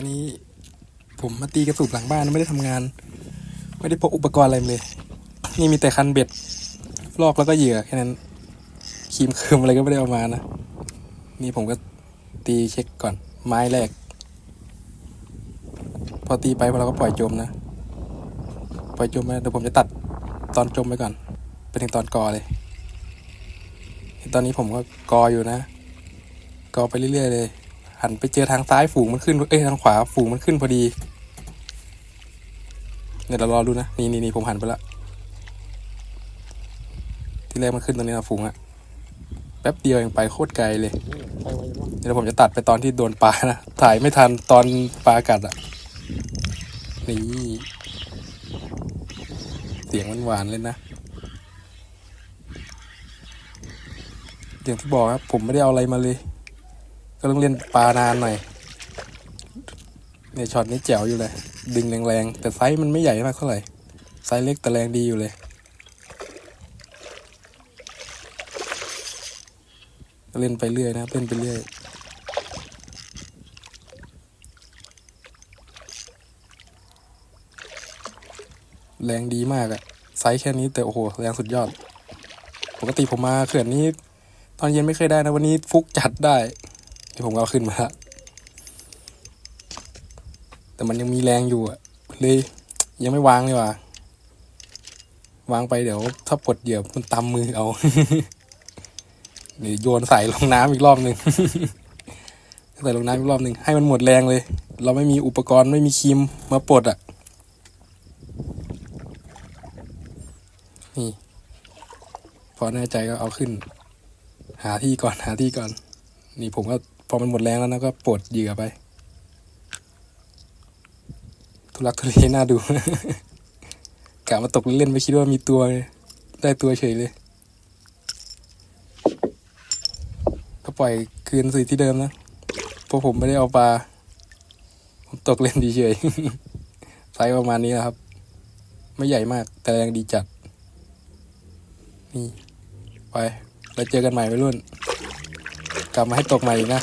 วันนี้ผมมาตีกระสุนหลังบ้านไม่ได้ทำงาน ไม่ได้พกอุปกรณ์อะไรเลย นี่มีแต่คันเบ็ด ลอกแล้วก็เหยื่อแค่นั้นครีมเคิมอะไรก็ไม่ได้เอามานะ นี่ผมก็ตีเช็คก่อน ไม้แรก พอตีไปเราก็ปล่อยจมนะ ปล่อยจมไปเดี๋ยวผมจะตัดตอนจมไปก่อน ไปถึงตอนกอเลย ตอนนี้ผมก็กออยู่นะ กอไปเรื่อยๆเลย หันไปเจอทางซ้ายฝูงมันขึ้น เอ้ยทางขวาฝูงมันขึ้นพอดี เดี๋ยวเรารอดูนะ นี่นี่นี่ผมหันไปละที่แรกมันขึ้นตรงนี้นะฝูงอะแป๊บเดียวเองไปโคตรไกลเลยเดี๋ยวผมจะตัดไปตอนที่โดนปลานะ ถ่ายไม่ทันตอนปลากัดอะนี่เสียงหวานๆเลยนะอย่างที่บอกครับผมไม่ได้เอาอะไรมาเลย ก็ต้องเล่นปลานานหน่อยเนี่ยช็อตนี้แจ๋วอยู่เลย ดึงแรงๆ แต่ไซส์มันไม่ใหญ่มากเท่าไหร่ ไซส์เล็กแต่แรงดีอยู่เลยก็เล่นไปเรื่อยนะเล่นไปเรื่อยแรงดีมากอะไซส์แค่นี้แต่โอ้โหแรงสุดยอด ปกติผมมาเขื่อนนี้ ตอนเย็นไม่เคยได้นะวันนี้ฟุกจัดได้ ที่ผมก็เอาขึ้นมาละแต่มันยังมีแรงอยู่อะเลยยังไม่วางเลยว่ะวางไปเดี๋ยวถ้าปลดเหยื่อมันตำมือเอาหรือโยนใส่ลงน้ำอีกรอบหนึ่งใส่ลงน้ำอีกรอบหนึ่งให้มันหมดแรงเลย เราไม่มีอุปกรณ์ไม่มีครีมมาปลดอะนี่พอแน่ใจก็เอาขึ้น หาที่ก่อนหาที่ก่อน นี่ผมก็ พอมันหมดแรงแล้วนะก็ปลดเหยื่อไป ทุลักทุเลน่าดู กะมาตกเล่นไม่คิดว่ามีตัวได้ตัวเฉยเลย ก็ปล่อยคืนสู่ที่เดิมนะเพราะผมไม่ได้เอาปลา ผมตกเล่นดีเฉยไซส์ประมาณนี้นะครับ ไม่ใหญ่มาก แต่แรงดีจัด นี่ ไป แล้วเจอกันใหม่ไปรุ่น กลับมาให้ตกใหม่อีกนะ